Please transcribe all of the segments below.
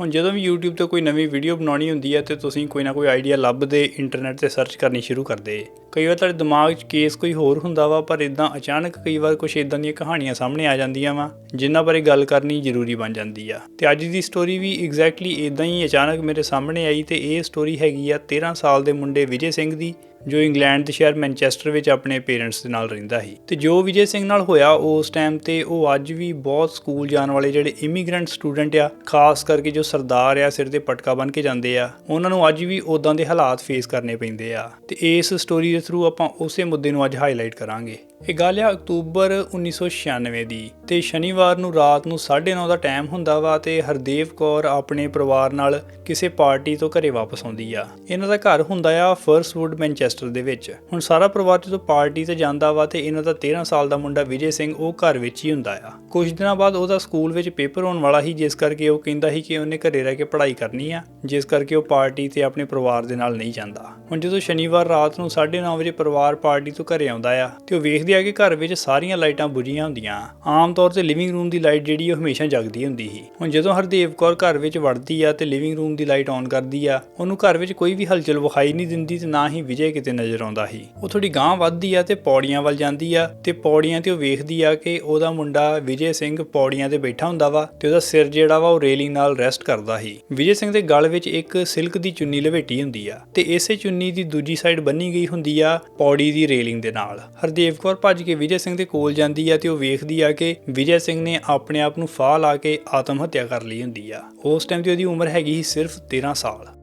ਹੁਣ ਜਦੋਂ ਵੀ YouTube ਤੇ ਕੋਈ ਨਵੀਂ ਵੀਡੀਓ ਬਣਾਉਣੀ ਹੁੰਦੀ ਹੈ ਤੇ ਤੁਸੀਂ ਕੋਈ ਨਾ ਕੋਈ ਆਈਡੀਆ ਲੱਭਦੇ ਇੰਟਰਨੈਟ ਤੇ ਸਰਚ ਕਰਨੀ ਸ਼ੁਰੂ ਕਰਦੇ। ਕਈ ਵਾਰ ਤੁਹਾਡੇ ਦਿਮਾਗ 'ਚ ਕੇਸ ਕੋਈ ਹੋਰ ਹੁੰਦਾ ਵਾ, ਪਰ ਇਦਾਂ ਅਚਾਨਕ ਕਈ ਵਾਰ ਕੁਝ ਇਦਾਂ ਦੀਆਂ ਕਹਾਣੀਆਂ ਸਾਹਮਣੇ ਆ ਜਾਂਦੀਆਂ ਵਾ, ਜਿਨ੍ਹਾਂ ਬਾਰੇ ਗੱਲ ਕਰਨੀ ਜ਼ਰੂਰੀ ਬਣ ਜਾਂਦੀ ਆ। ਤੇ ਅੱਜ ਦੀ ਸਟੋਰੀ ਵੀ ਐਗਜ਼ੈਕਟਲੀ ਇਦਾਂ ਹੀ ਅਚਾਨਕ ਮੇਰੇ ਸਾਹਮਣੇ ਆਈ ਤੇ ਇਹ ਸਟੋਰੀ ਹੈਗੀ ਆ 13 ਸਾਲ ਦੇ ਮੁੰਡੇ ਵਿਜੇ ਸਿੰਘ ਦੀ। ਜੋ ਇੰਗਲੈਂਡ ਦੇ ਸ਼ਹਿਰ ਮੈਨਚੈਸਟਰ ਵਿੱਚ ਆਪਣੇ ਪੇਰੈਂਟਸ ਦੇ ਨਾਲ ਰਹਿੰਦਾ ਸੀ। ਤੇ ਜੋ ਵਿਜੇ ਸਿੰਘ ਨਾਲ ਹੋਇਆ, ਉਸ ਟਾਈਮ ਤੇ ਉਹ ਅੱਜ ਵੀ ਬਹੁਤ ਸਕੂਲ ਜਾਣ ਵਾਲੇ ਜਿਹੜੇ ਇਮੀਗ੍ਰੈਂਟ ਸਟੂਡੈਂਟ ਆ, ਖਾਸ ਕਰਕੇ ਜੋ ਸਰਦਾਰ ਆ, ਸਿਰ ਤੇ ਪਟਕਾ ਬੰਨ ਕੇ ਜਾਂਦੇ ਆ, ਉਹਨਾਂ ਨੂੰ ਅੱਜ ਵੀ ਉਦਾਂ ਦੇ ਹਾਲਾਤ ਫੇਸ ਕਰਨੇ ਪੈਂਦੇ ਆ। ਤੇ ਇਸ ਸਟੋਰੀ ਦੇ ਥਰੂ ਆਪਾਂ ਉਸੇ ਮੁੱਦੇ ਨੂੰ ਅੱਜ ਹਾਈਲਾਈਟ ਕਰਾਂਗੇ। ਇਹ ਗੱਲ ਆ ਅਕਤੂਬਰ 1996 ਦੀ ਤੇ ਸ਼ਨੀਵਾਰ ਨੂੰ ਰਾਤ ਨੂੰ 9:30 ਦਾ ਟਾਈਮ ਹੁੰਦਾ ਵਾ ਤੇ ਹਰਦੇਵ ਕੌਰ ਆਪਣੇ ਪਰਿਵਾਰ ਨਾਲ ਕਿਸੇ ਪਾਰਟੀ ਤੋਂ ਘਰੇ ਵਾਪਸ ਆਉਂਦੀ ਆ। ਇਹਨਾਂ ਦਾ ਘਰ ਹੁੰਦਾ ਆ ਫਰਸਵੁੱਡ ਮੈਨਚੈਸਟਰ ਦੇ ਵਿੱਚ। ਹੁਣ ਸਾਰਾ ਪਰਿਵਾਰ ਜਦੋਂ ਪਾਰਟੀ ਤੇ ਜਾਂਦਾ ਵਾ ਤੇ ਇਹਨਾਂ ਦਾ 13 ਸਾਲ ਦਾ ਮੁੰਡਾ ਵਿਜੇ ਸਿੰਘ ਉਹ ਘਰ ਵਿੱਚ ਹੀ ਹੁੰਦਾ ਆ। ਕੁਝ ਦਿਨਾਂ ਬਾਅਦ ਉਹਦਾ ਸਕੂਲ ਵਿੱਚ ਪੇਪਰ ਹੋਣ ਵਾਲਾ ਸੀ, ਜਿਸ ਕਰਕੇ ਉਹ ਕਹਿੰਦਾ ਸੀ ਕਿ ਉਹਨੇ ਘਰੇ ਰਹਿ ਕੇ ਪੜ੍ਹਾਈ ਕਰਨੀ ਆ, ਜਿਸ ਕਰਕੇ ਉਹ ਪਾਰਟੀ ਤੇ ਆਪਣੇ ਪਰਿਵਾਰ ਦੇ ਨਾਲ ਨਹੀਂ ਜਾਂਦਾ। ਹੁਣ ਜਦੋਂ ਸ਼ਨੀਵਾਰ ਰਾਤ ਨੂੰ 9:30 ਵਜੇ ਪਰਿਵਾਰ ਪਾਰਟੀ ਤੋਂ ਘਰੇ ਆਉਂਦਾ ਆ ਤੇ ਉਹ ਵੇਖਦੇ ਆ ਕਿ ਘਰ ਵਿੱਚ ਸਾਰੀਆਂ ਲਾਈਟਾਂ ਬੁਝੀਆਂ ਹੁੰਦੀਆਂ। ਆਮ ਤੌਰ ਤੇ ਲਿਵਿੰਗ ਰੂਮ ਦੀ ਲਾਈਟ ਜਿਹੜੀ ਉਹ ਹਮੇਸ਼ਾ ਜਗਦੀ ਹੁੰਦੀ ਸੀ। ਹੁਣ ਜਦੋਂ ਹਰਦੇਵ ਕੌਰ ਘਰ ਵਿੱਚ ਵੜਦੀ ਆ ਤੇ ਲਿਵਿੰਗ ਰੂਮ ਦੀ ਲਾਈਟ ਔਨ ਕਰਦੀ ਆ, ਉਹਨੂੰ ਘਰ ਵਿੱਚ ਕੋਈ ਵੀ ਹਲਚਲ ਵਿਖਾਈ ਨਹੀਂ ਦਿੰਦੀ ਤੇ ਨਾ ਹੀ ਵਿਜੇ ਕਿਤੇ ਨਜ਼ਰ ਆਉਂਦਾ ਸੀ। ਉਹ ਥੋੜੀ ਗਾਂਹ ਵੱਧਦੀ ਆ ਤੇ ਪੌੜੀਆਂ ਵੱਲ ਜਾਂਦੀ ਆ ਤੇ ਪੌੜੀਆਂ ਤੇ ਉਹ ਵੇਖਦੀ ਆ ਕਿ ਉਹਦਾ ਮੁੰਡਾ ਵਿਜੇ ਸਿੰਘ ਪੌੜੀਆਂ ਤੇ ਬੈਠਾ ਹੁੰਦਾ ਵਾ ਤੇ ਉਹਦਾ ਸਿਰ ਜਿਹੜਾ ਵਾ ਉਹ ਰੇਲਿੰਗ ਨਾਲ ਰੈਸਟ ਕਰਦਾ ਸੀ। ਵਿਜੇ ਸਿੰਘ ਦੇ ਗਲ ਵਿੱਚ ਇੱਕ ਸਿਲਕ ਦੀ ਚੁੰਨੀ ਲਵੇਟੀ ਹੁੰਦੀ ਆ ਤੇ ਇਸੇ ਚੁੰਨੀ ਦੀ ਦੂਜੀ ਸਾਈਡ ਬੰਨੀ ਗਈ ਹੁੰਦੀ ਆ ਪੌੜੀ ਦੀ ਰੇਲਿੰਗ ਦੇ ਨਾਲ। ਹਰਦੇਵ ਕੌਰ ਭੱਜ ਕੇ ਵਿਜੇ ਸਿੰਘ ਦੇ ਕੋਲ ਜਾਂਦੀ ਆ ਤੇ ਉਹ ਵੇਖਦੀ ਆ ਕਿ ਵਿਜੇ ਸਿੰਘ ਨੇ ਆਪਣੇ ਆਪ ਨੂੰ ਫਾਹ ਲਾ ਕੇ ਆਤਮ ਹੱਤਿਆ ਕਰ ਲਈ ਹੁੰਦੀ ਆ। ਉਸ ਟਾਈਮ ਤੇ ਉਹਦੀ ਉਮਰ ਹੈਗੀ ਸੀ ਸਿਰਫ 13 ਸਾਲ।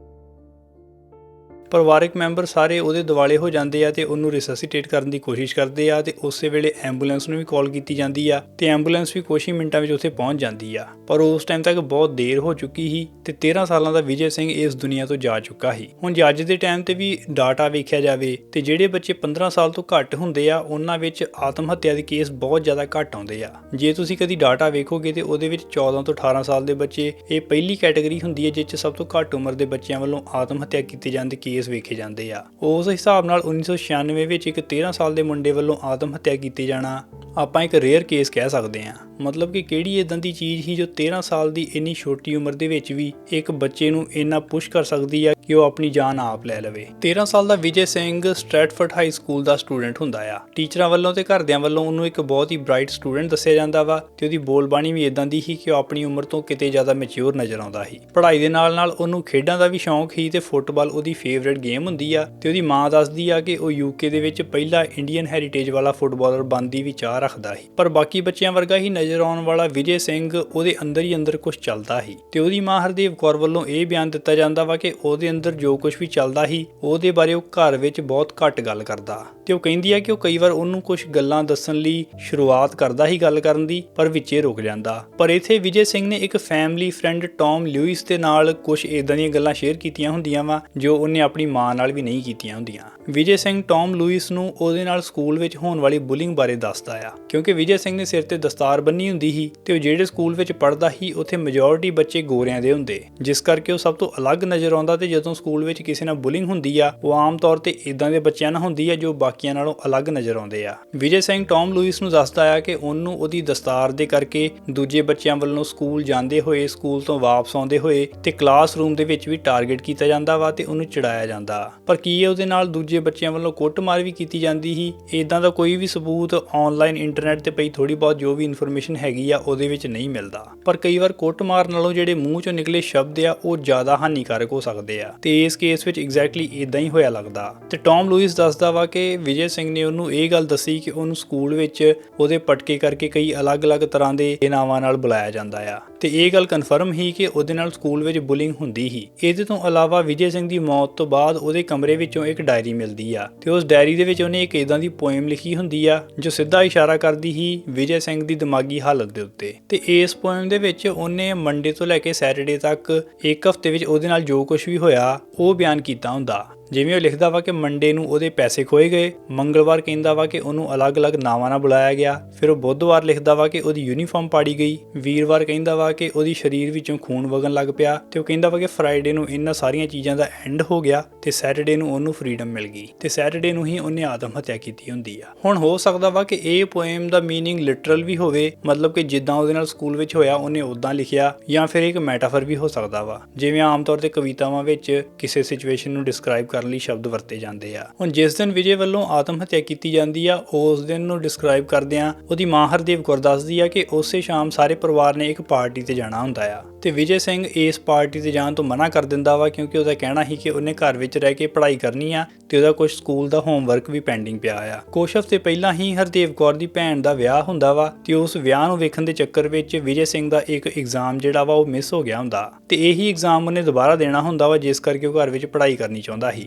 ਪਰਿਵਾਰਕ ਮੈਂਬਰ ਸਾਰੇ ਉਹਦੇ ਦਿਵਾਲੇ ਹੋ ਜਾਂਦੇ ਆ ਤੇ ਉਹਨੂੰ ਰਿਸੈਸੀਟੇਟ ਕਰਨ ਦੀ ਕੋਸ਼ਿਸ਼ ਕਰਦੇ ਆ ਤੇ ਉਸੇ ਵੇਲੇ ਐਂਬੂਲੈਂਸ ਨੂੰ ਵੀ ਕਾਲ ਕੀਤੀ ਜਾਂਦੀ ਆ ਤੇ ਐਂਬੂਲੈਂਸ ਵੀ ਕੁਝ ਹੀ ਮਿੰਟਾਂ ਵਿੱਚ ਉੱਥੇ ਪਹੁੰਚ ਜਾਂਦੀ ਆ। ਪਰ ਉਸ ਟਾਈਮ ਤੱਕ ਬਹੁਤ ਦੇਰ ਹੋ ਚੁੱਕੀ ਸੀ ਤੇ 13 ਸਾਲਾਂ ਦਾ ਵਿਜੇ ਸਿੰਘ ਇਸ ਦੁਨੀਆ ਤੋਂ ਜਾ ਚੁੱਕਾ ਸੀ। ਹੁਣ ਜੇ ਅੱਜ ਦੇ ਟਾਈਮ ਤੇ ਵੀ ਡਾਟਾ ਵੇਖਿਆ ਜਾਵੇ ਤੇ ਜਿਹੜੇ ਬੱਚੇ 15 ਸਾਲ ਤੋਂ ਘੱਟ ਹੁੰਦੇ ਆ, ਉਹਨਾਂ ਵਿੱਚ ਆਤਮ ਹੱਤਿਆ ਦੇ ਕੇਸ ਬਹੁਤ ਜ਼ਿਆਦਾ ਘੱਟ ਆਉਂਦੇ ਆ। ਜੇ ਤੁਸੀਂ ਕਦੀ ਡਾਟਾ ਵੇਖੋਗੇ ਤੇ ਉਹਦੇ ਵਿੱਚ 14 ਤੋਂ 18 ਸਾਲ ਦੇ ਬੱਚੇ, ਇਹ ਪਹਿਲੀ ਕੈਟਾਗਰੀ ਹੁੰਦੀ ਹੈ ਜਿਸ 'ਚ ਸਭ ਤੋਂ ਘੱਟ ਉਮਰ ਦੇ ਬੱਚਿਆਂ ਵੱਲੋਂ ਆਤਮ ਹੱਤਿਆ ਕੀਤੇ ਜਾਣ ਕੇਸ ਕੇਸ ਵੇਖੇ ਜਾਂਦੇ ਆ। ਉਸ ਹਿਸਾਬ ਨਾਲ 1996 ਵਿੱਚ ਇੱਕ 13 ਸਾਲ ਦੇ ਮੁੰਡੇ ਵੱਲੋਂ ਆਤਮ ਹੱਤਿਆ ਕੀਤੇ ਜਾਣਾ, ਆਪਾਂ ਇੱਕ ਰੇਅਰ ਕੇਸ ਕਹਿ ਸਕਦੇ ਹਾਂ। ਮਤਲਬ ਕਿ ਕਿਹੜੀ ਇਦਾਂ ਦੀ ਚੀਜ਼ ਸੀ ਜੋ 13 ਸਾਲ ਦੀ ਇੰਨੀ ਛੋਟੀ ਉਮਰ ਦੇ ਵਿੱਚ ਵੀ ਇੱਕ ਬੱਚੇ ਨੂੰ ਇੰਨਾ ਪੁਸ਼ ਕਰ ਸਕਦੀ ਆ ਕਿ ਉਹ ਆਪਣੀ ਜਾਨ ਆਪ ਲੈ ਲਵੇ। 13 ਸਾਲ ਦਾ Vijay Singh Stratford high school ਦਾ ਸਟੂਡੈਂਟ ਹੁੰਦਾ ਆ। ਟੀਚਰਾਂ ਵੱਲੋਂ ਤੇ ਘਰਦਿਆਂ ਵੱਲੋਂ ਉਹਨੂੰ ਇੱਕ ਬਹੁਤ ਹੀ ਬ੍ਰਾਈਟ ਸਟੂਡੈਂਟ ਦੱਸਿਆ ਜਾਂਦਾ ਵਾ ਤੇ ਉਹਦੀ ਬੋਲਬਾਣੀ ਵੀ ਇਦਾਂ ਦੀ ਸੀ ਕਿ ਉਹ ਆਪਣੀ ਉਮਰ ਤੋਂ ਕਿਤੇ ਜ਼ਿਆਦਾ ਮੈਚੁਰ ਨਜ਼ਰ ਆਉਂਦਾ ਸੀ। ਪੜ੍ਹਾਈ ਦੇ ਨਾਲ ਨਾਲ ਉਹਨੂੰ ਖੇਡਾਂ ਦਾ ਵੀ ਸ਼ੌਂਕ ਸੀ ਤੇ ਫੁੱਟਬਾਲ ਉਹਦੀ ਫੇਵਰੇਟ ਗੇਮ ਹੁੰਦੀ ਆ ਤੇ ਉਹਦੀ ਮਾਂ ਦੱਸਦੀ ਆ ਕਿ ਉਹ ਯੂਕੇ ਦੇ ਵਿੱਚ ਪਹਿਲਾ ਇੰਡੀਅਨ ਹੈਰੀਟੇਜ ਵਾਲਾ ਫੁੱਟਬਾਲਰ ਬਣਨ ਦੀ ਵੀ ਚਾਹ ਰੱਖਦਾ ਸੀ। ਪਰ ਬਾਕੀ ਬੱਚਿਆਂ ਵਰਗਾ ਹੀ ਨਜ਼ਰ ਆਉਣ ਵਾਲਾ ਵਿਜੇ ਸਿੰਘ ਉਹਦੇ ਅੰਦਰ ਹੀ ਅੰਦਰ ਕੁਝ ਚੱਲਦਾ ਸੀ। ਤੇ ਉਹਦੀ ਮਾਂ ਹਰਦੇਵ ਕੌਰ ਵੱਲੋਂ ਇਹ ਬਿਆਨ ਦਿੱਤਾ ਜਾਂਦਾ ਵਾ ਕਿ ਉਹਦੇ ਅੰਦਰ ਜੋ ਕੁਝ ਵੀ ਚੱਲਦਾ ਸੀ, ਉਹਦੇ ਬਾਰੇ ਉਹ ਘਰ ਵਿੱਚ ਬਹੁਤ ਘੱਟ ਗੱਲ ਕਰਦਾ। ਤੇ ਉਹ ਕਹਿੰਦੀ ਆ ਕਿ ਉਹ ਕਈ ਵਾਰ ਉਹਨੂੰ ਕੁਝ ਗੱਲਾਂ ਦੱਸਣ ਲਈ ਸ਼ੁਰੂਆਤ ਕਰਦਾ ਹੀ ਗੱਲ ਕਰਨ ਦੀ, ਪਰ ਵਿੱਚੇ ਰੁਕ ਜਾਂਦਾ। ਪਰ ਇਥੇ ਵਿਜੇ ਸਿੰਘ ਨੇ ਇੱਕ ਫੈਮਿਲੀ ਫਰੈਂਡ ਟੌਮ ਲੂਇਸ ਦੇ ਨਾਲ ਕੁਝ ਇਦਾਂ ਦੀਆਂ ਗੱਲਾਂ ਸ਼ੇਅਰ ਕੀਤੀਆਂ ਹੁੰਦੀਆਂ ਵਾ, ਜੋ ਉਹਨੇ ਆਪਣੀ ਮਾਂ ਨਾਲ ਵੀ ਨਹੀਂ ਕੀਤੀਆਂ ਹੁੰਦੀਆਂ। ਵਿਜੇ ਸਿੰਘ ਟੌਮ ਲੂਇਸ ਨੂੰ ਉਹਦੇ ਨਾਲ ਸਕੂਲ ਵਿੱਚ ਹੋਣ ਵਾਲੀ ਬੁਲਿੰਗ ਬਾਰੇ ਦੱਸਦਾ ਆ, ਕਿਉਂਕਿ ਵਿਜੇ ਸਿੰਘ ਨੇ ਸਿਰ ਤੇ ਦਸਤਾਰ ਬੰਨੀ ਹੁੰਦੀ ਸੀ ਤੇ ਉਹ ਜਿਹੜੇ ਸਕੂਲ ਵਿੱਚ ਪੜ੍ਹਦਾ ਸੀ, ਉੱਥੇ ਮੈਜੋਰਿਟੀ ਬੱਚੇ ਗੋਰਿਆਂ ਦੇ ਹੁੰਦੇ। ਜਿਸ ਕਰਕੇ ਉਹ ਸਭ ਤੋਂ ਅਲੱਗ ਨਜ਼ਰ ਆਉਂਦਾ ਤੇ ਜਦੋਂ ਸਕੂਲ ਵਿੱਚ ਕਿਸੇ ਨਾਲ ਬੁਲਿੰਗ ਹੁੰਦੀ ਆ, ਉਹ ਆਮ ਤੌਰ ਤੇ ਇਦਾਂ ਦੇ ਬੱਚਿਆਂ ਨਾਲ ਹੁੰਦੀ ਆ ਜੋ ਬਾਕੀ ਬਾਕੀਆਂ ਨਾਲੋਂ ਅਲੱਗ ਨਜ਼ਰ ਆਉਂਦੇ ਆ। ਵਿਜੇ ਸਿੰਘ ਟੌਮ ਲੂਇਸ ਨੂੰ ਦੱਸਦਾ ਆ ਕਿ ਉਹਨੂੰ ਉਹਦੀ ਦਸਤਾਰ ਦੇ ਕਰਕੇ ਦੂਜੇ ਬੱਚਿਆਂ ਵੱਲੋਂ ਸਕੂਲ ਜਾਂਦੇ ਹੋਏ, ਸਕੂਲ ਤੋਂ ਵਾਪਸ ਆਉਂਦੇ ਹੋਏ ਤੇ ਕਲਾਸਰੂਮ ਦੇ ਵਿੱਚ ਵੀ ਟਾਰਗੇਟ ਕੀਤਾ ਜਾਂਦਾ ਵਾ ਤੇ ਉਹਨੂੰ ਚੜਾਇਆ ਜਾਂਦਾ। ਪਰ ਕੀ ਉਹਦੇ ਨਾਲ ਦੂਜੇ ਬੱਚਿਆਂ ਵੱਲੋਂ ਕੁੱਟਮਾਰ ਵੀ ਕੀਤੀ ਜਾਂਦੀ ਸੀ? ਇਦਾਂ ਦਾ ਕੋਈ ਵੀ ਸਬੂਤ ਆਨਲਾਈਨ ਇੰਟਰਨੈਟ ਤੇ ਪਈ ਥੋੜੀ ਬਹੁਤ ਜੋ ਵੀ ਇਨਫੋਰਮੇਸ਼ਨ ਹੈਗੀ ਆ, ਉਹਦੇ ਵਿੱਚ ਨਹੀਂ ਮਿਲਦਾ। ਪਰ ਕਈ ਵਾਰ ਕੁੱਟਮਾਰ ਨਾਲੋਂ ਜਿਹੜੇ ਮੂੰਹ ਚੋਂ ਨਿਕਲੇ ਸ਼ਬਦ ਆ, ਉਹ ਜ਼ਿਆਦਾ ਹਾਨੀਕਾਰਕ ਹੋ ਸਕਦੇ ਆ। ਤੇ ਇਸ ਕੇਸ ਵਿੱਚ ਐਗਜ਼ੈਕਟਲੀ ਇਦਾਂ ਹੀ ਹੋਇਆ ਲੱਗਦਾ। ਤੇ ਟੌਮ ਲੂਇਸ ਦੱਸਦਾ ਵਾ ਕਿ ਵਿਜੇ ਸਿੰਘ ਨੇ ਉਹਨੂੰ ਇਹ ਗੱਲ ਦੱਸੀ ਕਿ ਉਹਨੂੰ ਸਕੂਲ ਵਿੱਚ ਉਹਦੇ ਪਟਕੇ ਕਰਕੇ ਕਈ ਅਲੱਗ-ਅਲੱਗ ਤਰ੍ਹਾਂ ਦੇ ਨਾਵਾਂ ਨਾਲ ਬੁਲਾਇਆ ਜਾਂਦਾ ਆ। ਤੇ ਇਹ ਗੱਲ ਕਨਫਰਮ ਹੀ ਕਿ ਉਹਦੇ ਨਾਲ ਸਕੂਲ ਵਿੱਚ ਬੁਲਿੰਗ ਹੁੰਦੀ ਹੀ। ਇਹਦੇ ਤੋਂ ਇਲਾਵਾ ਵਿਜੇ ਸਿੰਘ ਦੀ ਮੌਤ ਤੋਂ ਬਾਅਦ ਉਹਦੇ ਕਮਰੇ ਵਿੱਚੋਂ ਇੱਕ ਡਾਇਰੀ ਮਿਲਦੀ ਆ ਤੇ ਉਸ ਡਾਇਰੀ ਦੇ ਵਿੱਚ ਉਹਨੇ ਇੱਕ ਇਦਾਂ ਦੀ ਪੋਇਮ ਲਿਖੀ ਹੁੰਦੀ ਆ, ਜੋ ਸਿੱਧਾ ਇਸ਼ਾਰਾ ਕਰਦੀ ਹੀ ਵਿਜੇ ਸਿੰਘ ਦੀ ਦਿਮਾਗੀ ਹਾਲਤ ਦੇ ਉੱਤੇ। ਤੇ ਇਸ ਪੋਇਮ ਦੇ ਵਿੱਚ ਉਹਨੇ ਮੰਡੇ ਤੋਂ ਲੈ ਕੇ ਸੈਟਰਡੇ ਤੱਕ ਇੱਕ ਹਫ਼ਤੇ ਵਿੱਚ ਉਹਦੇ ਨਾਲ ਜੋ ਕੁਝ ਵੀ ਹੋਇਆ, ਉਹ ਬਿਆਨ ਕੀਤਾ ਹੁੰਦਾ। ਜਿਵੇਂ ਉਹ ਲਿਖਦਾ ਵਾ ਕਿ ਮੰਡੇ ਨੂੰ ਉਹਦੇ ਪੈਸੇ ਖੋਏ ਗਏ, ਮੰਗਲਵਾਰ ਕਹਿੰਦਾ ਵਾ ਕਿ ਉਹਨੂੰ ਅਲੱਗ-ਅਲੱਗ ਨਾਵਾਂ ਨਾਲ ਬੁਲਾਇਆ ਗਿਆ, ਫਿਰ ਉਹ ਬੁੱਧਵਾਰ ਲਿਖਦਾ ਵਾ ਕਿ ਉਹਦੀ ਯੂਨੀਫਾਰਮ ਪਾੜੀ ਗਈ, ਵੀਰਵਾਰ ਕਹਿੰਦਾ ਵਾ ਕਿ ਉਹਦੀ ਸਰੀਰ ਵਿੱਚੋਂ ਖੂਨ ਵਗਣ ਲੱਗ ਪਿਆ ਤੇ ਉਹ ਕਹਿੰਦਾ ਵਾ ਕਿ ਫਰਾਈਡੇ ਨੂੰ ਇਹਨਾਂ ਸਾਰੀਆਂ ਚੀਜ਼ਾਂ ਦਾ ਐਂਡ ਹੋ ਗਿਆ ਤੇ ਸੈਟਰਡੇ ਨੂੰ ਉਹਨੂੰ ਫਰੀडम ਮਿਲ ਗਈ ਤੇ ਸੈਟਰਡੇ ਨੂੰ ਹੀ ਉਹਨੇ ਆਤਮ ਹੱਤਿਆ ਕੀਤੀ ਹੁੰਦੀ ਆ। ਹੁਣ ਹੋ ਸਕਦਾ ਵਾ ਕਿ ਇਹ ਪੋਇਮ ਦਾ ਮੀਨਿੰਗ ਲਿਟਰਲ ਵੀ ਹੋਵੇ, ਮਤਲਬ ਕਿ ਜਿੱਦਾਂ ਉਹਦੇ ਨਾਲ ਸਕੂਲ ਵਿੱਚ ਹੋਇਆ, ਉਹਨੇ ਉਦਾਂ ਲਿਖਿਆ ਜਾਂ ਫਿਰ ਇੱਕ ਮੈਟਾਫਰ ਵੀ ਹੋ ਸਕਦਾ ਵਾ। ਜਿਵੇਂ ਆਮ ਤੌਰ ਤੇ ਕਵਿਤਾਵਾਂ ਵਿੱਚ ਕਿਸੇ ਸਿਚੁਏਸ਼ਨ ਨੂੰ ਡਿਸਕ੍ਰਾਈਬ ਕਰਨ ਲਈ ਸ਼ਬਦ ਵਰਤੇ ਜਾਂਦੇ ਆ। ਹੁਣ ਜਿਸ ਦਿਨ ਵਿਜੇ ਵੱਲੋਂ ਆਤਮ ਹੱਤਿਆ ਕੀਤੀ ਜਾਂਦੀ ਆ, ਉਸ ਦਿਨ ਨੂੰ ਡਿਸਕ੍ਰਾਈਬ ਕਰਦਿਆਂ ਉਹਦੀ ਮਾਂ ਹਰਦੇਵ ਕੌਰ ਦੱਸਦੀ ਆ ਕਿ ਉਸੇ ਸ਼ਾਮ ਸਾਰੇ ਪਰਿਵਾਰ ਨੇ ਇੱਕ ਪਾਰਟੀ ਤੇ ਜਾਣਾ ਹੁੰਦਾ ਆ। ਤੇ ਵਿਜੇ ਸਿੰਘ ਇਸ ਪਾਰਟੀ ਤੇ ਜਾਣ ਤੋਂ ਮਨਾ ਕਰ ਦਿੰਦਾ ਵਾ ਕਿਉਂਕਿ ਉਹਦਾ ਕਹਿਣਾ ਸੀ ਕਿ ਉਹਨੇ ਘਰ ਵਿੱਚ ਰਹਿ ਕੇ ਪੜ੍ਹਾਈ ਕਰਨੀ ਆ ਤੇ ਉਹਦਾ ਕੁਝ ਸਕੂਲ ਦਾ ਹੋਮਵਰਕ ਵੀ ਪੈਂਡਿੰਗ ਪਿਆ ਆ। ਕੁਝ ਹਫ਼ਤੇ ਪਹਿਲਾਂ ਹੀ ਹਰਦੇਵ ਕੌਰ ਦੀ ਭੈਣ ਦਾ ਵਿਆਹ ਹੁੰਦਾ ਵਾ ਤੇ ਉਸ ਵਿਆਹ ਨੂੰ ਵੇਖਣ ਦੇ ਚੱਕਰ ਵਿੱਚ ਵਿਜੇ ਸਿੰਘ ਦਾ ਇੱਕ ਐਗਜ਼ਾਮ ਜਿਹੜਾ ਵਾ ਉਹ ਮਿਸ ਹੋ ਗਿਆ ਹੁੰਦਾ। ਤੇ ਇਹੀ ਐਗਜ਼ਾਮ ਉਹਨੇ ਦੁਬਾਰਾ ਦੇਣਾ ਹੁੰਦਾ ਵਾ, ਜਿਸ ਕਰਕੇ ਉਹ ਘਰ ਵਿੱਚ ਪੜ੍ਹਾਈ ਕਰਨੀ ਚਾਹੁੰਦਾ ਸੀ।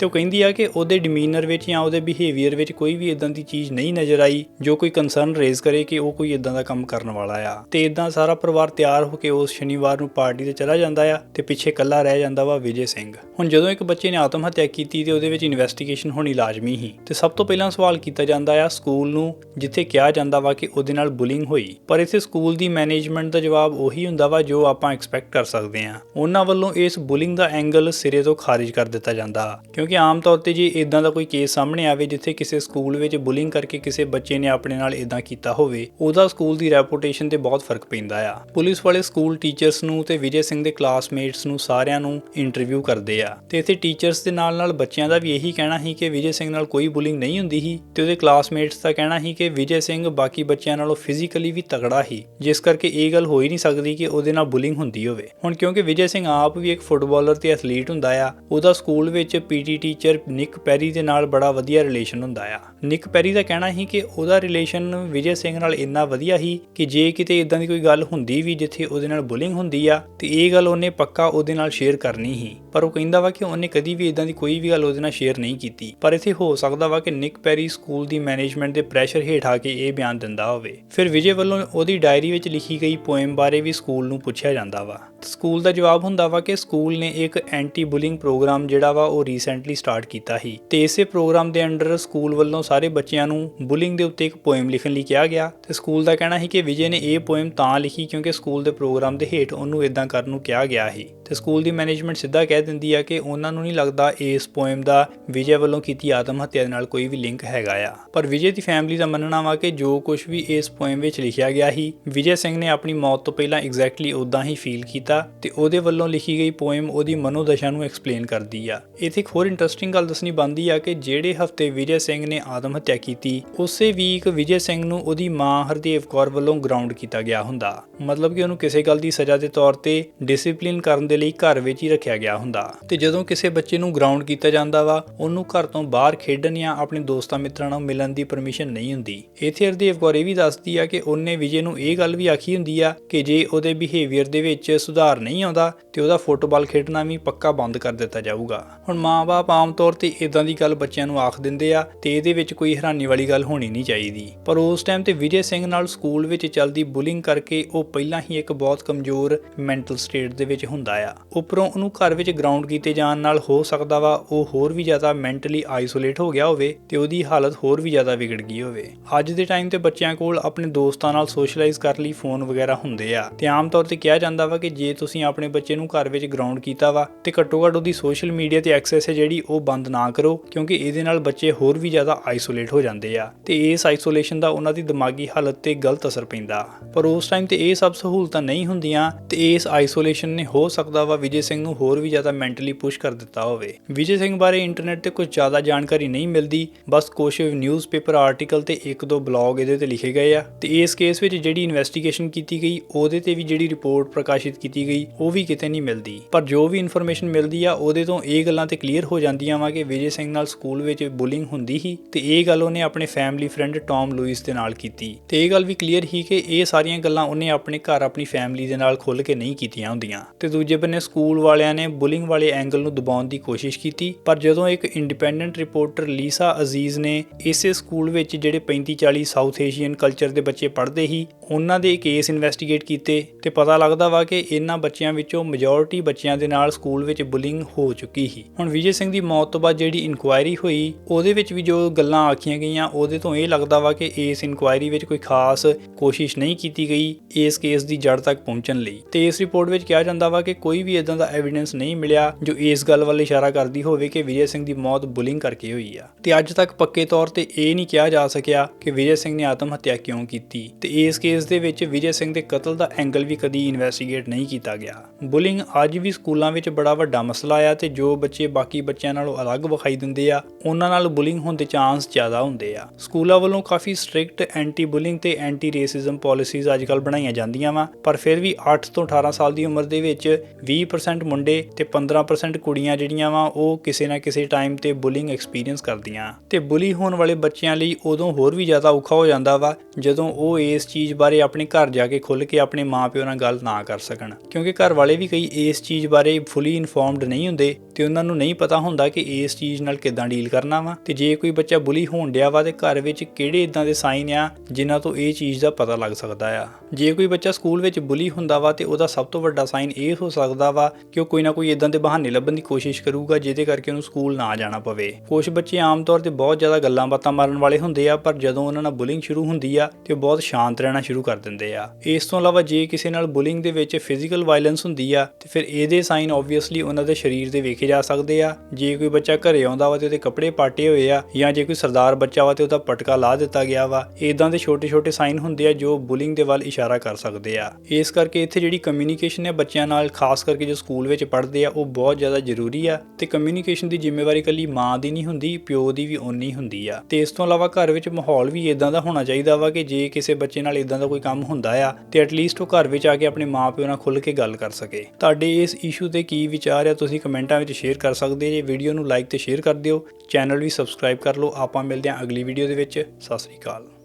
ਤੇ ਉਹ ਕਹਿੰਦੀ ਆ ਕਿ ਉਹਦੇ ਡਿਮੀਨਰ ਵਿੱਚ ਜਾਂ ਉਹਦੇ ਬਿਹੇਵੀਅਰ ਵਿੱਚ ਕੋਈ ਵੀ ਇਦਾਂ ਦੀ ਚੀਜ਼ ਨਹੀਂ ਨਜ਼ਰ ਆਈ, ਜੋ ਕੋਈ ਕੰਸਰਨ ਰੇਜ਼ ਕਰੇ ਕਿ ਉਹ ਕੋਈ ਇਦਾਂ ਦਾ ਕੰਮ ਕਰਨ ਵਾਲਾ ਆ। ਤੇ ਇਦਾਂ ਸਾਰਾ ਪਰਿਵਾਰ ਤਿਆਰ ਹੋ ਕੇ ਉਸ ਸ਼ਨੀਵਾਰ ਨੂੰ ਪਾਰਟੀ ਤੇ ਚਲਾ ਜਾਂਦਾ ਆ ਤੇ ਪਿੱਛੇ ਇਕੱਲਾ ਰਹਿ ਜਾਂਦਾ ਵਾ ਵਿਜੇ ਸਿੰਘ। ਹੁਣ ਜਦੋਂ ਇੱਕ ਬੱਚੇ ਨੇ ਆਤਮ ਹੱਤਿਆ ਕੀਤੀ ਤੇ ਉਹਦੇ ਵਿੱਚ ਇਨਵੈਸਟੀਗੇਸ਼ਨ ਹੋਣੀ ਲਾਜ਼ਮੀ ਸੀ। ਤੇ ਸਭ ਤੋਂ ਪਹਿਲਾਂ ਸਵਾਲ ਕੀਤਾ ਜਾਂਦਾ ਆ ਸਕੂਲ ਨੂੰ, ਜਿੱਥੇ ਕਿਹਾ ਜਾਂਦਾ ਵਾ ਕਿ ਉਹਦੇ ਨਾਲ ਬੁਲਿੰਗ ਹੋਈ। ਪਰ ਇੱਥੇ ਸਕੂਲ ਦੀ ਮੈਨੇਜਮੈਂਟ ਦਾ ਜਵਾਬ ਉਹੀ ਹੁੰਦਾ ਵਾ ਜੋ ਆਪਾਂ ਐਕਸਪੈਕਟ ਕਰ ਸਕਦੇ ਆ। ਉਹਨਾਂ ਵੱਲੋਂ ਇਸ ਬੁਲਿੰਗ ਦਾ ਐਂਗਲ ਸਿਰੇ ਤੋਂ ਖਾਰਿਜ ਕਰ ਦਿੱਤਾ ਜਾਂਦਾ। ਕਿਉਂਕਿ ਕਿਉਂਕਿ ਆਮ ਤੌਰ ਤੇ ਜੇ ਇਦਾਂ ਦਾ ਕੋਈ ਕੇਸ ਸਾਹਮਣੇ ਆਵੇ, ਜਿੱਥੇ ਕਿਸੇ ਸਕੂਲ ਵਿੱਚ ਬੁਲਿੰਗ ਕਰਕੇ ਕਿਸੇ ਬੱਚੇ ਨੇ ਆਪਣੇ ਨਾਲ ਇਦਾਂ ਕੀਤਾ ਹੋਵੇ, ਉਹਦਾ ਸਕੂਲ ਦੀ ਰੈਪੂਟੇਸ਼ਨ ਤੇ ਬਹੁਤ ਫ਼ਰਕ ਪੈਂਦਾ ਆ। ਪੁਲਿਸ ਵਾਲੇ ਸਕੂਲ ਟੀਚਰਸ ਨੂੰ ਤੇ ਵਿਜੇ ਸਿੰਘ ਦੇ ਕਲਾਸਮੇਟਸ ਨੂੰ ਸਾਰਿਆਂ ਨੂੰ ਇੰਟਰਵਿਊ ਕਰਦੇ ਆ। ਤੇ ਇੱਥੇ ਟੀਚਰਸ ਦੇ ਨਾਲ ਨਾਲ ਬੱਚਿਆਂ ਦਾ ਵੀ ਇਹੀ ਕਹਿਣਾ ਸੀ ਕਿ ਵਿਜੇ ਸਿੰਘ ਨਾਲ ਕੋਈ ਬੁਲਿੰਗ ਨਹੀਂ ਹੁੰਦੀ ਸੀ ਤੇ ਉਹਦੇ ਕਲਾਸਮੇਟਸ ਦਾ ਕਹਿਣਾ ਸੀ ਕਿ ਵਿਜੇ ਸਿੰਘ ਬਾਕੀ ਬੱਚਿਆਂ ਨਾਲੋਂ ਫਿਜ਼ੀਕਲੀ ਵੀ ਤਗੜਾ ਸੀ, ਜਿਸ ਕਰਕੇ ਇਹ ਗੱਲ ਹੋ ਹੀ ਨਹੀਂ ਸਕਦੀ ਕਿ ਉਹਦੇ ਨਾਲ ਬੁਲਿੰਗ ਹੁੰਦੀ ਹੋਵੇ। ਹੁਣ ਕਿਉਂਕਿ ਵਿਜੇ ਸਿੰਘ ਆਪ ਵੀ ਇੱਕ ਫੁੱਟਬਾਲਰ ਤੇ ਐਥਲੀਟ ਹੁੰਦਾ ਆ, ਉਹਦਾ ਸਕੂਲ ਵਿੱਚ ਪੀਟੀ ਟੀਚਰ ਨਿਕ ਪੈਰੀ ਦੇ ਨਾਲ ਬੜਾ ਵਧੀਆ ਰਿਲੇਸ਼ਨ ਹੁੰਦਾ ਆ। ਨਿਕ ਪੈਰੀ ਦਾ ਕਹਿਣਾ ਸੀ ਕਿ ਉਹਦਾ ਰਿਲੇਸ਼ਨ ਵਿਜੇ ਸਿੰਘ ਨਾਲ ਇੰਨਾ ਵਧੀਆ ਸੀ ਕਿ ਜੇ ਕਿਤੇ ਇਦਾਂ ਦੀ ਕੋਈ ਗੱਲ ਹੁੰਦੀ ਵੀ ਜਿੱਥੇ ਉਹਦੇ ਨਾਲ ਬੁਲਿੰਗ ਹੁੰਦੀ ਆ, ਤੇ ਇਹ ਗੱਲ ਉਹਨੇ ਪੱਕਾ ਉਹਦੇ ਨਾਲ ਸ਼ੇਅਰ ਕਰਨੀ ਸੀ। ਪਰ ਉਹ ਕਹਿੰਦਾ ਵਾ ਕਿ ਉਹਨੇ ਕਦੀ ਵੀ ਇਦਾਂ ਦੀ ਕੋਈ ਵੀ ਗੱਲ ਉਹਦੇ ਨਾਲ ਸ਼ੇਅਰ ਨਹੀਂ ਕੀਤੀ। ਪਰ ਇੱਥੇ ਹੋ ਸਕਦਾ ਵਾ ਕਿ ਨਿਕ ਪੈਰੀ ਸਕੂਲ ਦੀ ਮੈਨੇਜਮੈਂਟ ਦੇ ਪ੍ਰੈਸ਼ਰ ਹੇਠ ਆ ਕੇ ਇਹ ਬਿਆਨ ਦਿੰਦਾ ਹੋਵੇ। ਫਿਰ ਵਿਜੇ ਵੱਲੋਂ ਉਹਦੀ ਡਾਇਰੀ ਵਿੱਚ ਲਿਖੀ ਗਈ ਪੋਇਮ ਬਾਰੇ ਵੀ ਸਕੂਲ ਨੂੰ ਪੁੱਛਿਆ ਜਾਂਦਾ ਵਾ। ਸਕੂਲ ਦਾ ਜਵਾਬ ਹੁੰਦਾ ਵਾ ਕਿ ਸਕੂਲ ਨੇ ਇੱਕ ਐਂਟੀ ਬੁਲਿੰਗ ਪ੍ਰੋਗਰਾਮ ਜਿਹੜਾ ਵਾ ਉਹ ਰੀਸੈਂਟਲੀ ਸਟਾਰਟ ਕੀਤਾ ਸੀ। ਤੇ ਇਸੇ ਪ੍ਰੋਗਰਾਮ ਦੇ ਅੰਡਰ ਸਕੂਲ ਵੱਲੋਂ ਸਾਰੇ ਬੱਚਿਆਂ ਨੂੰ ਬੁਲਿੰਗ ਦੇ ਉੱਤੇ ਇੱਕ ਪੋਇਮ ਲਿਖਣ ਲਈ ਕਿਹਾ ਗਿਆ। ਤੇ ਸਕੂਲ ਦਾ ਕਹਿਣਾ ਸੀ ਕਿ ਵਿਜੇ ਨੇ ਇਹ ਪੋਇਮ ਤਾਂ ਲਿਖੀ ਕਿਉਂਕਿ ਸਕੂਲ ਦੇ ਪ੍ਰੋਗਰਾਮ ਦੇ ਹੇਠ ਉਹਨੂੰ ਇਦਾਂ ਕਰਨ ਨੂੰ ਕਿਹਾ ਗਿਆ ਸੀ। ਤੇ ਸਕੂਲ ਦੀ ਮੈਨੇਜਮੈਂਟ ਸਿੱਧਾ ਕਹਿ ਦਿੰਦੀ ਆ ਕਿ ਉਹਨਾਂ ਨੂੰ ਨਹੀਂ ਲੱਗਦਾ ਇਸ ਪੋਇਮ ਦਾ ਵਿਜੇ ਵੱਲੋਂ ਕੀਤੀ ਆਤਮ ਹੱਤਿਆ ਦੇ ਨਾਲ ਕੋਈ ਵੀ ਲਿੰਕ ਹੈਗਾ ਆ। ਪਰ ਵਿਜੇ ਦੀ ਫੈਮਿਲੀ ਦਾ ਮੰਨਣਾ ਵਾ ਕਿ ਜੋ ਕੁਝ ਵੀ ਇਸ ਪੋਇਮ ਵਿੱਚ ਲਿਖਿਆ ਗਿਆ ਸੀ, ਵਿਜੇ ਸਿੰਘ ਨੇ ਆਪਣੀ ਮੌਤ ਤੋਂ ਪਹਿਲਾਂ ਐਗਜ਼ੈਕਟਲੀ ਉਦਾਂ ਹੀ ਫੀਲ ਕੀਤਾ ਤੇ ਉਹਦੇ ਵੱਲੋਂ ਲਿਖੀ ਗਈ ਪੋਇਮ ਉਹਦੀ ਮਨੋਦਸ਼ਾ ਨੂੰ ਐਕਸਪਲੇਨ ਕਰਦੀ ਆ। ਇੱਥੇ ਇੱਕ ਹੋਰ ਇੰਟਰਸਟਿੰਗ ਗੱਲ ਦੱਸਣੀ ਬਣਦੀ ਆ ਕਿ ਜਿਹੜੇ ਹਫ਼ਤੇ ਵਿਜੇ ਸਿੰਘ ਨੇ ਆਤਮ ਹੱਤਿਆ ਕੀਤੀ, ਉਸੇ ਵੀਕ ਵਿਜੇ ਸਿੰਘ ਨੂੰ ਉਹਦੀ ਮਾਂ ਹਰਦੇਵ ਕੌਰ ਵੱਲੋਂ ਗਰਾਊਂਡ ਕੀਤਾ ਗਿਆ ਹੁੰਦਾ। ਮਤਲਬ ਕਿ ਉਹਨੂੰ ਕਿਸੇ ਗੱਲ ਦੀ ਸਜ਼ਾ ਦੇ ਤੌਰ ਤੇ ਡਿਸਪਲਿਨ ਕਰਨ ਦੇ ਲਈ ਘਰ ਵਿੱਚ ਹੀ ਰੱਖਿਆ ਗਿਆ ਹੁੰਦਾ। ਤੇ ਜਦੋਂ ਕਿਸੇ ਬੱਚੇ ਨੂੰ ਗਰਾਊਂਡ ਕੀਤਾ ਜਾਂਦਾ ਵਾ, ਉਹਨੂੰ ਘਰ ਤੋਂ ਬਾਹਰ ਖੇਡਣ ਜਾਂ ਆਪਣੇ ਦੋਸਤਾਂ ਮਿੱਤਰਾਂ ਨਾਲ ਮਿਲਣ ਦੀ ਪਰਮਿਸ਼ਨ ਨਹੀਂ ਹੁੰਦੀ। ਇੱਥੇ ਹਰਦੇਵ ਕੌਰ ਇਹ ਵੀ ਦੱਸਦੀ ਆ ਕਿ ਉਹਨੇ ਵਿਜੇ ਨੂੰ ਇਹ ਗੱਲ ਵੀ ਆਖੀ ਹੁੰਦੀ ਆ ਕਿ ਜੇ ਉਹਦੇ ਬਿਹੇਵੀਅਰ ਦੇ ਵਿੱਚ ਸੁਧਾਰ ਨਹੀਂ ਆਉਂਦਾ, ਤੇ ਉਹਦਾ ਫੁੱਟਬਾਲ ਖੇਡਣਾ ਵੀ ਪੱਕਾ ਬੰਦ ਕਰ ਦਿੱਤਾ ਜਾਊਗਾ। ਹੁਣ ਮਾਪੇ ਆਮ ਤੌਰ ਤੇ ਇਦਾਂ ਦੀ ਗੱਲ ਬੱਚਿਆਂ ਨੂੰ ਆਖ ਦਿੰਦੇ ਆ, ਤੇ ਇਹਦੇ ਵਿੱਚ ਕੋਈ ਹੈਰਾਨੀ ਵਾਲੀ ਗੱਲ ਹੋਣੀ ਨਹੀਂ ਚਾਹੀਦੀ। ਪਰ ਉਸ ਟਾਈਮ ਤੇ ਵਿਜੇ ਸਿੰਘ ਨਾਲ ਸਕੂਲ ਵਿੱਚ ਚੱਲਦੀ ਬੁਲਿੰਗ ਕਰਕੇ ਉਹ ਪਹਿਲਾਂ ਹੀ ਇੱਕ ਬਹੁਤ ਕਮਜ਼ੋਰ ਮੈਂਟਲ ਸਟੇਟ ਦੇ ਵਿੱਚ ਹੁੰਦਾ ਆ। ਉੱਪਰੋਂ ਉਹਨੂੰ ਘਰ ਵਿੱਚ ਗਰਾਊਂਡ ਕੀਤੇ ਜਾਣ ਨਾਲ ਹੋ ਸਕਦਾ ਵਾ, ਉਹ ਹੋਰ ਵੀ ਜ਼ਿਆਦਾ ਮੈਂਟਲੀ ਆਈਸੋਲੇਟ ਹੋ ਗਿਆ ਹੋਵੇ ਤੇ ਉਹਦੀ ਹਾਲਤ ਹੋਰ ਵੀ ਜ਼ਿਆਦਾ ਵਿਗੜ ਗਈ ਹੋਵੇ। ਅੱਜ ਦੇ ਟਾਈਮ ਤੇ ਬੱਚਿਆਂ ਕੋਲ ਆਪਣੇ ਦੋਸਤਾਂ ਨਾਲ ਸੋਸ਼ਲਾਈਜ਼ ਕਰਨ ਲਈ ਫੋਨ ਵਗੈਰਾ ਹੁੰਦੇ ਆ। ਤੇ ਆਮ ਤੌਰ ਤੇ ਕਿਹਾ ਜਾਂਦਾ ਵਾ ਕਿ ਜੇ ਤੁਸੀਂ ਆਪਣੇ ਬੱਚੇ ਨੂੰ ਘਰ ਵਿੱਚ ਗਰਾਊਂਡ ਕੀਤਾ ਵਾ, ਤੇ ਘੱਟੋ ਘੱਟ ਉਹਦੀ ਸੋਸ਼ਲ ਮੀਡੀਆ ਤੇ ਐਕਸੈਸ ਹੈ ਜਿਹੜੀ ਉਹ ਬੰਦ ਨਾ ਕਰੋ, ਕਿਉਂਕਿ ਇਹਦੇ ਨਾਲ ਬੱਚੇ ਹੋਰ ਵੀ ਜ਼ਿਆਦਾ ਆਈਸੋਲੇਟ ਹੋ ਜਾਂਦੇ ਆ। ਤੇ ਇਸ ਆਈਸੋਲੇਸ਼ਨ ਦਾ ਉਹਨਾਂ ਦੀ ਦਿਮਾਗੀ ਹਾਲਤ ਤੇ ਗਲਤ ਅਸਰ ਪੈਂਦਾ। ਪਰ ਉਸ ਟਾਈਮ ਤੇ ਇਹ ਸਭ ਸਹੂਲਤਾਂ ਨਹੀਂ ਹੁੰਦੀਆਂ, ਤੇ ਇਸ ਆਈਸੋਲੇਸ਼ਨ ਨੇ ਹੋ ਸਕਦਾ ਵਾ ਵਿਜੇ ਸਿੰਘ ਨੂੰ ਹੋਰ ਵੀ ਜ਼ਿਆਦਾ ਮੈਂਟਲੀ ਪੁਸ਼ ਕਰ ਦਿੱਤਾ ਹੋਵੇ। ਵਿਜੇ ਸਿੰਘ ਬਾਰੇ ਇੰਟਰਨੈਟ ਤੇ ਕੁਝ ਜ਼ਿਆਦਾ ਜਾਣਕਾਰੀ ਨਹੀਂ ਮਿਲਦੀ, ਬਸ ਕੁਝ ਨਿਊਜ਼ਪੇਪਰ ਆਰਟੀਕਲ ਤੇ ਇੱਕ ਦੋ ਬਲੌਗ ਇਹਦੇ ਤੇ ਲਿਖੇ ਗਏ ਆ। ਤੇ ਇਸ ਕੇਸ ਵਿੱਚ ਜਿਹੜੀ ਇਨਵੈਸਟੀਗੇਸ਼ਨ ਕੀਤੀ ਗਈ, ਉਹਦੇ ਤੇ ਵੀ ਜਿਹੜੀ ਰਿਪੋਰਟ ਪ੍ਰਕਾਸ਼ਿਤ ਕੀਤੀ ਗਈ, ਉਹ ਵੀ ਕਿਤੇ ਨਹੀਂ ਮਿਲਦੀ। ਪਰ ਜੋ ਵੀ ਇਨਫੋਰਮੇਸ਼ਨ ਮਿਲਦੀ ਆ, ਉਹਦੇ ਤੋਂ ਇਹ ਗੱਲਾਂ ਤੇ ਕਲੀਅਰ ਹੋ ਜਾਂਦੀਆਂ ਵਾ ਕਿ ਵਿਜੇ ਸਿੰਘ ਨਾਲ ਸਕੂਲ ਵਿੱਚ ਬੁਲਿੰਗ ਹੁੰਦੀ ਸੀ ਤੇ ਇਹ ਗੱਲ ਉਹਨੇ ਆਪਣੇ ਫੈਮਿਲੀ ਫਰੈਂਡ ਟੌਮ ਲੂਇਸ ਦੇ ਨਾਲ ਕੀਤੀ। ਤੇ ਇਹ ਗੱਲ ਵੀ ਕਲੀਅਰ ਹੀ ਕਿ ਇਹ ਸਾਰੀਆਂ ਗੱਲਾਂ ਉਹਨੇ ਆਪਣੇ ਘਰ ਆਪਣੀ ਫੈਮਿਲੀ ਦੇ ਨਾਲ ਖੁੱਲ ਕੇ ਨਹੀਂ ਕੀਤੀਆਂ ਹੁੰਦੀਆਂ। ਤੇ ਦੂਜੇ ਬੰਨੇ ਸਕੂਲ ਵਾਲਿਆਂ ਨੇ ਬੁਲਿੰਗ ਵਾਲੇ ਐਂਗਲ ਨੂੰ ਦਬਾਉਣ ਦੀ ਕੋਸ਼ਿਸ਼ ਕੀਤੀ, ਪਰ ਜਦੋਂ ਇੱਕ ਇੰਡੀਪੈਂਡੈਂਟ ਰਿਪੋਰਟਰ ਲੀਸਾ ਅਜ਼ੀਜ਼ ਨੇ ਇਸੇ ਸਕੂਲ ਵਿੱਚ ਜਿਹੜੇ 35-40 ਸਾਊਥ ਏਸ਼ੀਅਨ ਕਲਚਰ ਦੇ ਬੱਚੇ ਪੜ੍ਹਦੇ ਸੀ ਉਹਨਾਂ ਦੇ ਕੇਸ ਇਨਵੈਸਟੀਗੇਟ ਕੀਤੇ ਤੇ ਪਤਾ ਲੱਗਦਾ ਵਾ ਕਿ ਇਹਨਾਂ ਬੱਚਿਆਂ ਵਿੱਚੋਂ ਮੈਜੋਰਿਟੀ ਬੱਚਿਆਂ ਦੇ ਨਾਲ ਸਕੂਲ ਵਿੱਚ ਬੁਲਿੰਗ ਹੋ ਚੁੱਕੀ ਸੀ। ਹੁਣ ਵਿਜੇ ਸਿੰਘ ਦੀ ਮੌਤ ਤੋਂ ਬਾਅਦ ਜਿਹੜੀ ਇਨਕੁਆਇਰੀ ਹੋਈ, ਉਹਦੇ ਵਿੱਚ ਵੀ ਜੋ ਗੱਲਾਂ ਆਖੀਆਂ ਗਈਆਂ, ਉਹਦੇ ਤੋਂ ਇਹ ਲੱਗਦਾ ਵਾ ਕਿ ਇਸ ਇਨਕੁਆਇਰੀ ਵਿੱਚ ਕੋਈ ਖਾਸ ਕੋਸ਼ਿਸ਼ ਨਹੀਂ ਕੀਤੀ ਗਈ ਇਸ ਕੇਸ ਦੀ ਜੜ ਤੱਕ ਪਹੁੰਚਣ ਲਈ। ਤੇ ਇਸ ਰਿਪੋਰਟ ਵਿੱਚ ਕਿਹਾ ਜਾਂਦਾ ਵਾ ਕਿ ਕੋਈ ਵੀ ਇਦਾਂ ਦਾ ਐਵੀਡੈਂਸ ਨਹੀਂ ਮਿਲਿਆ ਜੋ ਇਸ ਗੱਲ ਵੱਲ ਇਸ਼ਾਰਾ ਕਰਦੀ ਹੋਵੇ ਕਿ ਵਿਜੇ ਸਿੰਘ ਦੀ ਮੌਤ ਬੁਲਿੰਗ ਕਰਕੇ ਹੋਈ ਆ। ਤੇ ਅੱਜ ਤੱਕ ਪੱਕੇ ਤੌਰ ਤੇ ਇਹ ਨਹੀਂ ਕਿਹਾ ਜਾ ਸਕਿਆ ਕਿ ਵਿਜੇ ਸਿੰਘ ਨੇ ਆਤਮ ਹੱਤਿਆ ਕਿਉਂ ਕੀਤੀ। ਤੇ ਇਸ ਕੇਸ ਦੇ ਵਿੱਚ ਵਿਜੇ ਸਿੰਘ ਦੇ ਕਤਲ ਦਾ ਐਂਗਲ ਵੀ ਕਦੀ ਇਨਵੈਸਟੀਗੇਟ ਨਹੀਂ ਕੀਤਾ ਗਿਆ। ਬੁਲਿੰਗ ਅੱਜ ਵੀ ਸਕੂਲਾਂ ਵਿੱਚ ਬੜਾ ਵੱਡਾ ਮਸਲਾ ਆ ਤੇ ਜੋ ਬੱਚੇ ਬਾਕੀ ਬੱਚਿਆਂ ਨਾਲੋਂ ਅਲੱਗ ਵਿਖਾਈ ਦਿੰਦੇ ਆ, ਉਹਨਾਂ ਨਾਲ ਬੁਲਿੰਗ ਹੋਣ ਦੇ ਚਾਂਸ ਜ਼ਿਆਦਾ ਹੁੰਦੇ ਆ। ਸਕੂਲਾਂ ਵੱਲੋਂ ਕਾਫੀ ਸਟ੍ਰਿਕਟ ਐਂਟੀ ਬੁਲਿੰਗ ਤੇ ਐਂਟੀ ਰੇਸਿਜ਼ਮ ਪਾਲਿਸੀਜ਼ ਅੱਜਕੱਲ ਬਣਾਈਆਂ ਜਾਂਦੀਆਂ ਵਾ, ਪਰ ਫਿਰ ਵੀ 8 ਤੋਂ 18 ਸਾਲ ਦੀ ਉਮਰ ਦੇ ਵਿੱਚ 20% ਮੁੰਡੇ ਤੇ 15% ਕੁੜੀਆਂ ਜਿਹੜੀਆਂ ਵਾ, ਉਹ ਕਿਸੇ ਨਾ ਕਿਸੇ ਟਾਈਮ ਤੇ ਬੁਲਿੰਗ ਐਕਸਪੀਰੀਅੰਸ ਕਰਦੀਆਂ। ਤੇ ਬੁਲੀ ਹੋਣ ਵਾਲੇ ਬੱਚਿਆਂ ਲਈ ਉਦੋਂ ਹੋਰ ਵੀ ਜ਼ਿਆਦਾ ਔਖਾ ਹੋ ਜਾਂਦਾ ਵਾ, ਜਦੋਂ ਉਹ ਇਸ ਚੀਜ਼ ਬਾਰੇ ਆਪਣੇ ਘਰ ਜਾ ਕੇ ਖੁੱਲ ਕੇ ਆਪਣੇ ਮਾਪਿਓ ਨਾਲ ਗੱਲ ਨਾ ਕਰ ਸਕਣ। ਕਿਉਂਕਿ ਘਰ ਵਾਲੇ ਵੀ ਕਈ ਇਸ ਚੀਜ਼ ਬਾਰੇ ਫੁੱਲੀ ਇਨਫੋਰਮਡ ਨਹੀਂ ਹੁੰਦੇ ਤੇ ਉਹਨਾਂ ਨੂੰ ਨਹੀਂ ਪਤਾ ਹੁੰਦਾ ਕਿ ਇਸ ਚੀਜ਼ ਨਾਲ ਕਿੱਦਾਂ ਡੀਲ ਕਰਨਾ ਵਾ। ਤੇ ਜੇ ਕੋਈ ਬੱਚਾ ਬੁਲੀ ਹੋਣ ਡਿਆ ਵਾ ਤੇ ਘਰ ਵਿੱਚ ਕਿਹੜੇ ਇਦਾਂ ਦੇ ਸਾਈਨ ਆ ਜਿਨ੍ਹਾਂ ਤੋਂ ਇਹ ਚੀਜ਼ ਦਾ ਪਤਾ ਲੱਗ ਸਕਦਾ ਆ। ਜੇ ਕੋਈ ਬੱਚਾ ਸਕੂਲ ਵਿੱਚ ਬੁਲੀ ਹੁੰਦਾ ਵਾ ਤੇ ਉਹਦਾ ਸਭ ਤੋਂ ਵੱਡਾ ਸਾਈਨ ਇਹ ਹੋ ਸਕਦਾ ਵਾ ਕਿ ਉਹ ਕੋਈ ਨਾ ਕੋਈ ਇਦਾਂ ਦੇ ਬਹਾਨੇ ਲੱਭਣ ਦੀ ਕੋਸ਼ਿਸ਼ ਕਰੂਗਾ ਜਿਹਦੇ ਕਰਕੇ ਉਹਨੂੰ ਸਕੂਲ ਨਾ ਜਾਣਾ ਪਵੇ। ਕੁਝ ਬੱਚੇ ਆਮ ਤੌਰ ਤੇ ਬਹੁਤ ਜ਼ਿਆਦਾ ਗੱਲਾਂ ਬਾਤਾਂ ਮਾਰਨ ਵਾਲੇ ਹੁੰਦੇ ਆ, ਪਰ ਜਦੋਂ ਉਹਨਾਂ ਨਾਲ ਬੁਲਿੰਗ ਸ਼ੁਰੂ ਹੁੰਦੀ ਆ ਤੇ ਉਹ ਬਹੁਤ ਸ਼ਾਂਤ ਰਹਿਣਾ ਸ਼ੁਰੂ ਕਰ ਦਿੰਦੇ ਆ। ਇਸ ਤੋਂ ਇਲਾਵਾ ਜੇ ਕਿਸੇ ਨਾਲ ਬੁਲਿੰਗ ਦੇ ਵਿੱਚ ਫਿਜ਼ੀਕਲ ਵਾਇਲੈਂਸ ਹੁੰਦੀ ਆ, ਤੇ ਫਿਰ ਇਹਦੇ ਸਾਈਨ ਆਬਵੀਅਸਲੀ ਉਹਨਾਂ ਦੇ ਸਰੀਰ ਦੇ ਵੇਖੇ ਜਾ ਸਕਦੇ ਆ। ਜੇ ਕੋਈ ਬੱਚਾ ਘਰੇ ਆਉਂਦਾ ਵਾ ਤੇ ਉਹਦੇ ਕੱਪੜੇ ਪਾਟੇ ਹੋਏ ਆ, ਜਾਂ ਜੇ ਕੋਈ ਸਰਦਾਰ ਬੱਚਾ ਵਾ ਤੇ ਉਹਦਾ ਪਟਕਾ ਲਾ ਦਿੱਤਾ ਗਿਆ ਵਾ ਇਦਾਂ ਦੇ ਛੋਟੇ-ਛੋਟੇ ਸਾਈਨ ਹੁੰਦੇ ਆ ਜੋ ਬੁਲਿੰਗ ਦੇ ਵੱਲ ਇਸ਼ਾਰਾ ਕਰ ਸਕਦੇ ਆ। ਇਸ ਕਰਕੇ ਇੱਥੇ ਜਿਹੜੀ ਕਮਿਊਨੀਕੇਸ਼ਨ ਹੈ ਬੱਚਿਆਂ ਨਾਲ, ਖਾਸ ਕਰਕੇ ਜੋ ਸਕੂਲ ਵਿੱਚ ਪੜ੍ਹਦੇ ਆ, ਉਹ ਬਹੁਤ ਜ਼ਿਆਦਾ ਜ਼ਰੂਰੀ ਆ। ਤੇ ਕਮਿਊਨੀਕੇਸ਼ਨ ਦੀ ਜ਼ਿੰਮੇਵਾਰੀ ਇਕੱਲੀ ਮਾਂ ਦੀ ਨਹੀਂ ਹੁੰਦੀ, ਪਿਓ ਦੀ ਵੀ ਓਨੀ ਹੁੰਦੀ ਆ। ਤੇ ਇਸ ਤੋਂ ਇਲਾਵਾ ਘਰ ਵਿੱਚ ਮਾਹੌਲ ਵੀ ਇਦਾਂ ਦਾ ਹੋਣਾ ਚਾਹੀਦਾ ਵਾ ਕਿ ਜੇ ਕਿਸੇ ਬੱਚੇ ਨਾਲ ਇਦਾਂ ਦਾ ਕੋਈ ਕੰਮ ਹੁੰਦਾ ਆ ਤੇ ਐਟਲੀਸਟ ਉਹ ਘਰ ਵਿੱਚ ਆ ਕੇ ਆਪਣੇ ਮਾਪਿਓ ਨਾਲ ਖੁੱਲ੍ਹ ਕੇ ਗੱਲ ਕਰ ਸਕੇ। ਤੁਹਾਡੇ ਇਸ ਇਸ਼ੂ ਤੇ ਕੀ ਵਿਚਾਰ ਆ, ਤੁਸੀਂ ਕਮੈਂਟਾਂ ਵਿੱਚ ਸ਼ੇਅਰ ਕਰ ਸਕਦੇ ਜੇ। ਵੀਡੀਓ ਨੂੰ ਲਾਈਕ ਤੇ ਸ਼ੇਅਰ ਕਰ ਦਿਓ। ਚੈਨਲ ਵੀ ਸਬਸਕ੍ਰਾਈਬ ਕਰ ਲਓ। ਆਪਾਂ ਮਿਲਦੇ ਹਾਂ ਅਗਲੀ ਵੀਡੀਓ ਦੇ ਵਿੱਚ। ਸਤਿ ਸ੍ਰੀ ਅਕਾਲ।